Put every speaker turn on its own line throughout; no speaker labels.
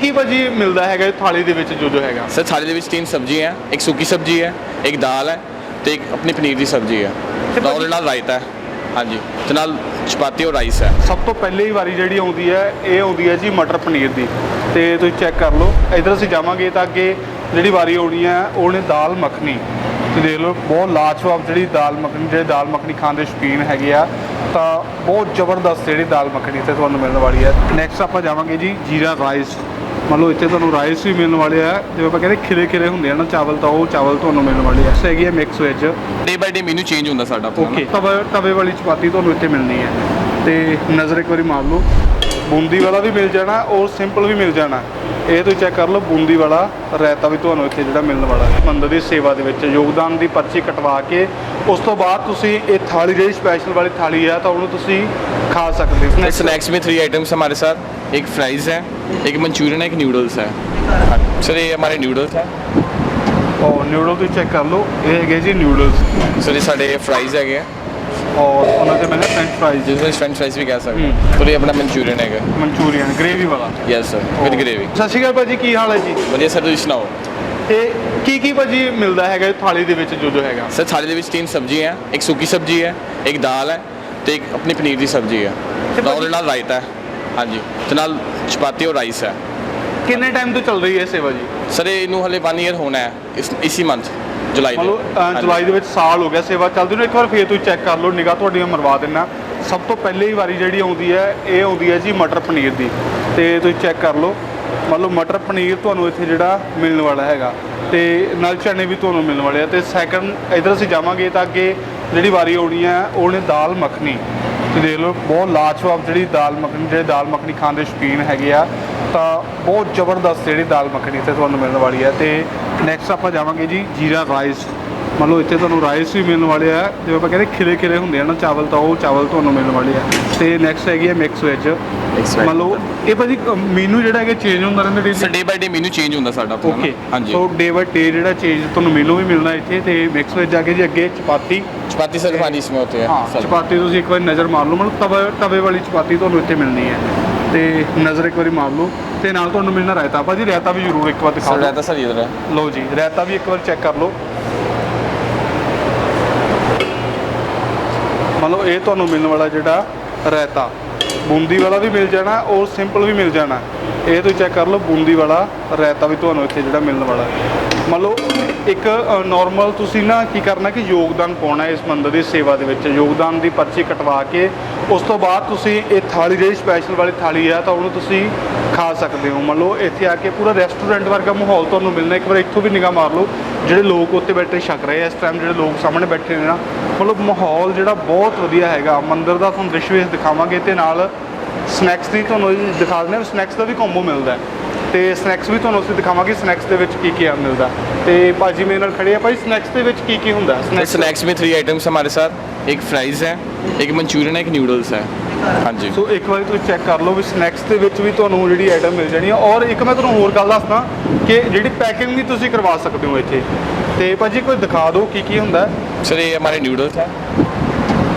ਕੀ ਭਾਜੀ ਮਿਲਦਾ ਹੈਗਾ ਇਹ ਥਾਲੀ ਦੇ ਵਿੱਚ ਜੋ ਜੋ ਹੈਗਾ?
ਸਰ ਥਾਲੀ ਦੇ ਵਿੱਚ ਤਿੰਨ ਸਬਜ਼ੀਆਂ ਹੈ ਇੱਕ ਸੁੱਕੀ ਸਬਜ਼ੀ ਹੈ ਇੱਕ ਦਾਲ ਹੈ ਤੇ ਇੱਕ ਆਪਣੀ ਪਨੀਰ ਦੀ ਸਬਜ਼ੀ ਹੈ।
ਤੇ
ਨਾਲ ਉਹਦੇ ਨਾਲ ਰਾਇਤਾ ਹੈ। ਹਾਂਜੀ ਤੇ ਨਾਲ ਚਪਾਤੀ ਔਰ ਰਾਈਸ ਹੈ।
ਸਭ ਤੋਂ ਪਹਿਲੀ ਵਾਰੀ ਜਿਹੜੀ ਆਉਂਦੀ ਹੈ ਇਹ ਆਉਂਦੀ ਹੈ ਜੀ ਮਟਰ ਪਨੀਰ ਦੀ। ਤੇ ਤੁਸੀਂ ਚੈੱਕ ਕਰ ਲਓ ਇਧਰ ਅਸੀਂ ਜਾਵਾਂਗੇ ਤਾਂ ਅੱਗੇ ਜਿਹੜੀ ਵਾਰੀ ਆਉਣੀ ਹੈ ਉਹਨੇ ਦਾਲ ਮੱਖਣੀ। ਤੇ ਦੇਖ ਲਓ ਬਹੁਤ ਲਾਜਵਾਬ ਜਿਹੜੀ ਦਾਲ ਮੱਖਣੀ ਜਿਹੜੇ ਦਾਲ ਮੱਖਣੀ ਖਾਣ ਦੇ ਸ਼ੌਕੀਨ ਹੈਗੇ ਆ ਤਾਂ ਬਹੁਤ ਜ਼ਬਰਦਸਤ ਜਿਹੜੀ ਦਾਲ ਮੱਖਣੀ ਇੱਥੇ ਤੁਹਾਨੂੰ ਮਿਲਣ ਵਾਲੀ ਹੈ। ਨੈਕਸਟ ਆਪਾਂ ਜਾਵਾਂਗੇ ਜੀ ਜੀਰਾ ਰਾਈਸ। ਮੰਨ ਲਓ ਇੱਥੇ ਤੁਹਾਨੂੰ ਰਾਈਸ ਵੀ ਮਿਲਣ ਵਾਲੇ ਆ ਜਿਵੇਂ ਆਪਾਂ ਕਹਿੰਦੇ ਖਿਲੇ ਖਿਲੇ ਹੁੰਦੇ ਆ ਨਾ ਚਾਵਲ ਤਾਂ ਉਹ ਚਾਵਲ ਤੁਹਾਨੂੰ ਮਿਲਣ ਵਾਲੇ ਆ। ਹੈਗੀ ਹੈ ਮਿਕਸ ਵੈਜ
ਡੇ ਬਾਈ ਡੇ ਮੈਨੂ ਚੇਂਜ ਹੁੰਦਾ ਸਾਡਾ।
ਓਕੇ ਤਵੇ ਤਵੇ ਵਾਲੀ ਚਪਾਤੀ ਤੁਹਾਨੂੰ ਇੱਥੇ ਮਿਲਣੀ ਹੈ। ਤੇ ਨਜ਼ਰ ਇੱਕ ਵਾਰੀ ਮਾਰ ਲਓ। ਬੂੰਦੀ ਵਾਲਾ ਵੀ ਮਿਲ ਜਾਣਾ ਔਰ ਸਿੰਪਲ ਵੀ ਮਿਲ ਜਾਣਾ ਇਹ ਤੁਸੀਂ ਚੈੱਕ ਕਰ ਲਓ ਬੂੰਦੀ ਵਾਲਾ ਰਾਇਤਾ ਵੀ ਤੁਹਾਨੂੰ ਇੱਥੇ ਜਿਹੜਾ ਮਿਲਣ ਵਾਲਾ ਹੈ ਮੰਦਰ ਦੀ ਸੇਵਾ ਦੇ ਵਿੱਚ ਯੋਗਦਾਨ ਦੀ ਪਰਚੀ ਕਟਵਾ ਕੇ ਉਸ ਤੋਂ ਬਾਅਦ ਤੁਸੀਂ ਇਹ ਥਾਲੀ ਜਿਹੜੀ ਸਪੈਸ਼ਲ ਵਾਲੀ ਥਾਲੀ ਹੈ ਤਾਂ ਉਹਨੂੰ ਤੁਸੀਂ ਖਾ ਸਕਦੇ ਹੋ
और स्नैक्स में थ्री आइटम्स हमारे साथ एक फ्राइज़ है एक मंचूरियन है एक नूडल्स है हाँ, सर ये हमारे नूडल्स है
ਔਰ ਨਿਊਡਲ ਤੁਸੀਂ ਚੈੱਕ ਕਰ ਲਓ ਇਹ ਹੈਗੇ ਜੀ ਨਿਊਡਲਸ
सर ये साढ़े फ्राइज़ है
ਔਰ ਉਹਨਾਂ ਦੇ ਮੈਨੇ ਫ੍ਰੈਂਚ ਫਰਾਈਜ਼
ਜਿਸ ਨੂੰ ਫ੍ਰੈਂਚ ਫ੍ਰਾਈਜ਼ ਵੀ ਕਹਿ ਸਕਦੇ ਹਾਂ। ਪਰ ਇਹ ਆਪਣਾ ਮਨਚੂਰੀਅਨ ਹੈਗਾ।
ਮਨਚੂਰੀਅਨ ਗ੍ਰੇਵੀ ਵਾਲਾ?
ਯੈਸ ਸਰ ਵਿਦ ਗ੍ਰੇਵੀ
ਸਤਿ ਸ਼੍ਰੀ ਅਕਾਲ ਭਾਜੀ ਕੀ ਹਾਲ ਹੈ ਜੀ?
ਵਧੀਆ ਸਰ ਤੁਸੀਂ ਸੁਣਾਓ?
ਤੇ ਕੀ ਕੀ ਭਾਜੀ ਮਿਲਦਾ ਹੈਗਾ ਥਾਲੀ ਦੇ ਵਿੱਚ ਜੋ ਜੋ ਹੈਗਾ?
ਸਰ ਥਾਲੀ ਦੇ ਵਿੱਚ ਤਿੰਨ ਸਬਜ਼ੀਆਂ ਹੈ। ਇੱਕ ਸੁੱਕੀ ਸਬਜ਼ੀ ਹੈ ਇੱਕ ਦਾਲ ਹੈ ਤੇ ਇੱਕ ਆਪਣੀ ਪਨੀਰ ਦੀ ਸਬਜ਼ੀ ਹੈ।
ਤੇ
ਨਾਲ ਉਹਦੇ ਨਾਲ ਰਾਇਤਾ ਹੈ। ਹਾਂਜੀ ਤੇ ਨਾਲ ਚਪਾਤੀ ਔਰ ਰਾਈਸ ਹੈ।
ਕਿੰਨੇ ਟਾਈਮ ਤੋਂ ਚੱਲ ਰਹੀ ਹੈ ਇਹ ਸੇਵਾ ਜੀ?
ਸਰ ਇਹਨੂੰ ਹਲੇ 1 ਇਅਰ ਹੋਣਾ ਹੈ। ਇਸ ਇਸੀ ਮੰਥ ਜੁਲਾਈ ਦੇ।
ਮਤਲਬ ਅ,
ਹਾਂਜੀ।
ਜੁਲਾਈ ਦੇ ਵਿੱਚ ਸਾਲ ਹੋ ਗਿਆ ਸੇਵਾ ਚੱਲਦੀ ਨੂੰ। ਇੱਕ ਵਾਰ ਫੇਰ ਤੁਸੀਂ ਚੈੱਕ ਕਰ ਲਓ ਨਿਗਾਹ ਤੁਹਾਡੀ ਮਰਵਾ ਸਭ ਤੋਂ ਪਹਿਲੀ ਵਾਰੀ ਜਿਹੜੀ ਆਉਂਦੀ ਹੈ, ਇਹ ਆਉਂਦੀ ਹੈ ਜੀ ਮਟਰ ਪਨੀਰ ਦੀ। ਤੇ ਤੁਸੀਂ ਚੈੱਕ ਕਰ ਲਓ। ਮੰਨ ਲਓ ਮਟਰ ਪਨੀਰ ਤੁਹਾਨੂੰ ਇੱਥੇ ਜਿਹੜਾ ਮਿਲਣ ਵਾਲਾ ਹੈਗਾ। ਤੇ ਨਾਲ ਚਨੇ ਵੀ ਤੁਹਾਨੂੰ ਮਿਲਣ ਵਾਲੇ ਆ। ਤੇ ਸੈਕੰਡ ਇਧਰ ਅਸੀਂ ਜਾਵਾਂਗੇ ਤਾਂ ਅੱਗੇ ਜਿਹੜੀ ਵਾਰੀ ਆਉਣੀ ਹੈ ਉਹਨੇ ਦਾਲ ਮੱਖਣੀ। ਤੇ ਦੇਖ ਲਓ, ਬਹੁਤ ਲਾਜਵਾਬ ਜਿਹੜੀ ਦਾਲ ਮੱਖਣੀ, ਜਿਹੜੇ ਦਾਲ ਮੱਖਣੀ ਖਾਣ ਦੇ ਸ਼ੌਕੀਨ ਹੈਗੇ ਆ, ਤਾਂ ਬਹੁਤ ਜ਼ਬਰਦਸਤ ਜਿਹੜੀ ਦਾਲ ਮੱਖਣੀ ਇੱਥੇ ਤੁਹਾਨੂੰ ਮਿਲਣ ਵਾਲੀ ਹੈ। ਤੇ ਨੈਕਸਟ ਆਪਾਂ ਜਾਵਾਂਗੇ ਜੀ ਜੀਰਾ ਰਾਈਸ। ਮੰਨ ਲਓ ਇੱਥੇ ਤੁਹਾਨੂੰ ਰਾਈਸ ਵੀ ਮਿਲਣ ਵਾਲੇ ਆ ਜਿਵੇਂ ਆਪਾਂ ਕਹਿੰਦੇ ਖਿਲੇ ਖਿਲੇ ਹੁੰਦੇ ਆ ਨਾ ਚਾਵਲ ਤਾਂ ਉਹ ਚਾਵਲ ਤੁਹਾਨੂੰ ਮਿਲਣ ਵਾਲੇ ਆ। ਤੇ ਨੈਕਸਟ ਹੈਗੀ ਹੈ ਮਿਕਸ ਵੈਜ ਮੰਨ ਲਓ ਇਹ ਭਾਜੀ ਮੀਨੂ ਜਿਹੜਾ ਹੈਗਾ ਚੇਂਜ ਹੁੰਦਾ ਰਹਿੰਦਾ ਡੇਲੀ
ਡੇ ਬਾਈ ਡੇ ਮੀਨੂ ਚੇਂਜ ਹੁੰਦਾ ਸਾਡਾ
ਓਕੇ
ਹਾਂਜੀ।
ਸੋ ਡੇ ਬਾਈ ਡੇ ਜਿਹੜਾ ਚੇਂਜ ਤੁਹਾਨੂੰ ਮੀਨੂ ਵੀ ਮਿਲਣਾ ਇੱਥੇ ਤੇ ਮਿਕਸ ਵੈਜ ਜਾ ਕੇ ਜੀ ਅੱਗੇ ਚਪਾਤੀ।
ਚਪਾਤੀ ਸਰ ਖਾਣੀ ਇਸ ਵਿੱਚ ਹੁੰਦੀ
ਹੈ ਚਪਾਤੀ ਤੁਸੀਂ ਇੱਕ ਵਾਰ ਨਜ਼ਰ ਮਾਰ ਲਓ ਮਤਲਬ ਤਵੇ ਤਵੇ ਵਾਲੀ ਚਪਾਤੀ ਤੁਹਾਨੂੰ ਇੱਥੇ ਮਿਲਣੀ ਹੈ। ਤੇ ਨਜ਼ਰ ਇੱਕ ਵਾਰੀ ਮਾਰ ਲਓ ਤੇ ਨਾਲ ਤੁਹਾਨੂੰ ਮਿਲਣਾ ਰਾਇਤਾ। ਭਾਜੀ ਰਾਇਤਾ ਵੀ ਜ਼ਰੂਰ ਇੱਕ ਵਾਰ ਦਿਖਾਓ
ਰਾਇਤਾ ਸਰ ਇਧਰ ਹੈ।
ਲਓ ਜੀ ਰਾਇਤਾ ਵੀ ਇੱਕ ਵਾਰ ਚੈੱਕ ਕਰ ਲਓ। ਮਤਲਬ ਇਹ ਤੁਹਾਨੂੰ ਮਿਲਣ ਵਾਲਾ ਜਿਹੜਾ ਰਾਇਤਾ, ਬੂੰਦੀ ਵਾਲਾ ਵੀ ਮਿਲ ਜਾਣਾ, ਔਰ ਸਿੰਪਲ ਵੀ ਮਿਲ ਜਾਣਾ। ਇਹ ਤੁਸੀਂ ਚੈੱਕ ਕਰ ਲਓ, ਬੂੰਦੀ ਵਾਲਾ ਰਾਇਤਾ ਵੀ ਤੁਹਾਨੂੰ ਇੱਥੇ ਜਿਹੜਾ ਮਿਲਣ ਵਾਲਾ ਮੰਨ ਲਓ, ਇੱਕ ਨਾਰਮਲ ਤੁਸੀਂ ਨਾ ਕੀ ਕਰਨਾ ਕਿ ਯੋਗਦਾਨ ਪਾਉਣਾ ਇਸ ਮੰਦਰ ਦੀ ਸੇਵਾ ਦੇ ਵਿੱਚ। ਯੋਗਦਾਨ ਦੀ ਪਰਚੀ ਕਟਵਾ ਕੇ ਉਸ ਤੋਂ ਬਾਅਦ ਤੁਸੀਂ ਇਹ ਥਾਲੀ ਜਿਹੜੀ ਸਪੈਸ਼ਲ ਵਾਲੀ ਥਾਲੀ ਆ, ਤਾਂ ਉਹਨੂੰ ਤੁਸੀਂ ਖਾ ਸਕਦੇ ਹੋ। ਮੰਨ ਲਓ ਇੱਥੇ ਆ ਕੇ ਪੂਰਾ ਰੈਸਟੋਰੈਂਟ ਵਰਗਾ ਮਾਹੌਲ ਤੁਹਾਨੂੰ ਮਿਲਣਾ, ਇੱਕ ਵਾਰ ਇੱਥੋਂ ਵੀ ਨਿਗਾਹ ਮਾਰ ਲਓ, ਜਿਹੜੇ ਲੋਕ ਉੱਤੇ ਬੈਠੇ ਛਕ ਰਹੇ ਆ, ਇਸ ਟਾਈਮ ਜਿਹੜੇ ਲੋਕ ਸਾਹਮਣੇ ਬੈਠੇ ਨੇ ਨਾ ਮਤਲਬ ਮਾਹੌਲ ਜਿਹੜਾ ਬਹੁਤ ਵਧੀਆ ਹੈਗਾ। ਮੰਦਿਰ ਦਾ ਤੁਹਾਨੂੰ ਦ੍ਰਿਸ਼ ਦਿਖਾਵਾਂਗੇ, ਤੇ ਨਾਲ ਸਨੈਕਸ ਦੀ ਤੁਹਾਨੂੰ ਦਿਖਾ ਦਿੰਦੇ ਹਾਂ ਸਨੈਕਸ ਦਾ ਵੀ ਕੰਬੋ ਮਿਲਦਾ ਹੈ। ਤੇ ਸਨੈਕਸ ਵੀ ਤੁਹਾਨੂੰ ਅਸੀਂ ਦਿਖਾਵਾਂਗੇ ਸਨੈਕਸ ਦੇ ਵਿੱਚ ਕੀ ਕੀ ਆ ਮਿਲਦਾ ਤੇ ਭਾਜੀ ਮੇਰੇ ਨਾਲ ਖੜੇ ਆ ਭਾਈ ਸਨੈਕਸ ਦੇ ਵਿੱਚ ਕੀ ਕੀ ਹੁੰਦਾ
सर स्नैक्स में थ्री आइटम्स हमारे साथ एक फ्राइज़ है एक मंचूरियन है एक नूडल्स है हाँ जी
ਸੋ ਇੱਕ ਵਾਰੀ ਤੁਸੀਂ ਚੈੱਕ ਕਰ ਲਓ ਵੀ ਸਨੈਕਸ ਦੇ ਵਿੱਚ ਵੀ ਤੁਹਾਨੂੰ ਜਿਹੜੀ ਆਈਟਮ ਮਿਲ ਜਾਣੀ ਹੈ ਔਰ ਇੱਕ ਮੈਂ ਤੁਹਾਨੂੰ ਹੋਰ ਗੱਲ ਦੱਸਦਾ ਕਿ ਜਿਹੜੀ ਪੈਕਿੰਗ ਵੀ ਤੁਸੀਂ ਕਰਵਾ ਸਕਦੇ ਹੋ ਇੱਥੇ ਤੇ ਭਾਜੀ ਕੋਈ ਦਿਖਾ ਦਿਓ ਕੀ ਕੀ ਹੁੰਦਾ ਹੈ
सर ये हमारे नूडल्स है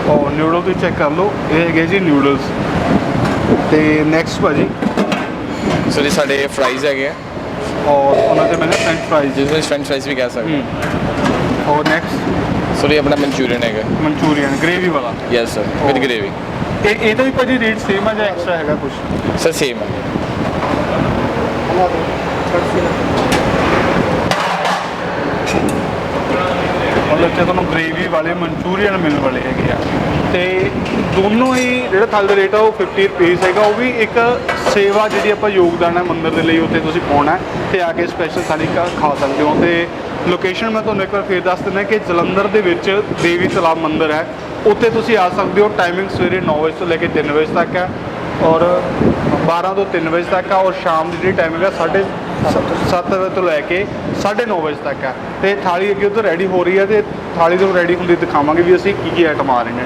ਔਰ ਨਿਊਡਲ ਤੁਸੀਂ ਚੈੱਕ ਕਰ ਲਓ ਇਹ ਹੈਗੇ ਜੀ ਨਿਊਡਲਸ ਤੇ ਨੈਕਸਟ ਭਾਜੀ
ਸੋ ਵਿੱਚ ਸਾਡੇ ਫਰਾਈਜ਼ ਹੈਗੇ ਆ।
ਔਰ ਉਹਨਾਂ ਦੇ ਮੈਂ ਫਰੈਂਚ ਫਰਾਈਜ਼
ਜਿਸ ਵਿੱਚ ਫ੍ਰੈਂਚ ਫ੍ਰਾਈਜ਼ ਵੀ ਕਹਿ ਸਕਦੇ ਹਾਂ।
ਔਰ ਨੈਕਸਟ
ਸੋ ਇਹ ਆਪਣਾ ਮਨਚੂਰੀਅਨ ਹੈਗਾ।
ਮਨਚੂਰੀਅਨ ਗ੍ਰੇਵੀ ਵਾਲਾ।
ਯੈਸ ਸਰ ਵਿਦ ਗ੍ਰੇਵੀ
ਤੇ ਇਹਦਾ ਵੀ ਭਾਜੀ ਰੇਟ ਸੇਮ ਆ ਜਾਂ ਐਕਸਟਰਾ ਹੈਗਾ ਕੁਝ
ਸਰ ਸੇਮ ਹੈ
ਮਤਲਬ ਕਿ ਤੁਹਾਨੂੰ ਗ੍ਰੇਵੀ ਵਾਲੇ, ਮਨਚੂਰੀਅਨ ਮਿਲਣ ਵਾਲੇ ਹੈਗੇ ਆ। ਤੇ ਦੋਨੋਂ ਹੀ ਜਿਹੜਾ ਥਾਲੀ ਦਾ ਰੇਟ ਆ ਉਹ 50 ਰੁਪਏ ਹੈਗਾ, ਉਹ ਵੀ ਇੱਕ ਸੇਵਾ ਜਿਹੜੀ ਆਪਾਂ ਯੋਗਦਾਨ ਹੈ ਮੰਦਿਰ ਦੇ ਲਈ ਉੱਥੇ ਤੁਸੀਂ ਪਾਉਣਾ ਹੈ ਤੇ ਆ ਕੇ ਸਪੈਸ਼ਲ ਥਾਲੀ ਖਾ ਖਾ ਸਕਦੇ ਹੋ। ਤੇ ਲੋਕੇਸ਼ਨ ਮੈਂ ਤੁਹਾਨੂੰ ਇੱਕ ਵਾਰ ਫੇਰ ਦੱਸ ਦਿੰਦਾ ਕਿ ਜਲੰਧਰ ਦੇ ਵਿੱਚ ਦੇਵੀ ਤਲਾਬ ਮੰਦਿਰ ਹੈ। ਉੱਥੇ ਤੁਸੀਂ ਆ ਸਕਦੇ ਹੋ ਟਾਈਮਿੰਗ ਸਵੇਰੇ 9 ਵਜੇ ਤੋਂ ਲੈ ਕੇ 3 ਵਜੇ ਤੱਕ ਹੈ ਔਰ 12 ਤੋਂ 3 ਵਜੇ ਤੱਕ ਆ ਔਰ ਸ਼ਾਮ ਦੀ ਜਿਹੜੀ ਟਾਈਮਿੰਗ ਹੈ, ਸਾਢੇ 7 ਵਜੇ ਤੋਂ ਲੈ ਕੇ 9:30 ਵਜੇ ਤੱਕ ਹੈ। ਤੇ ਥਾਲੀ ਅੱਗੇ ਉਧਰ ਰੈਡੀ ਹੋ ਰਹੀ ਹੈ ਤੇ ਥਾਲੀ ਤੋਂ ਰੈਡੀ ਹੁੰਦੀ ਦਿਖਾਵਾਂਗੇ ਵੀ ਅਸੀਂ ਕੀ ਕੀ ਆਈਟਮ ਆ ਰਹੇ ਨੇ।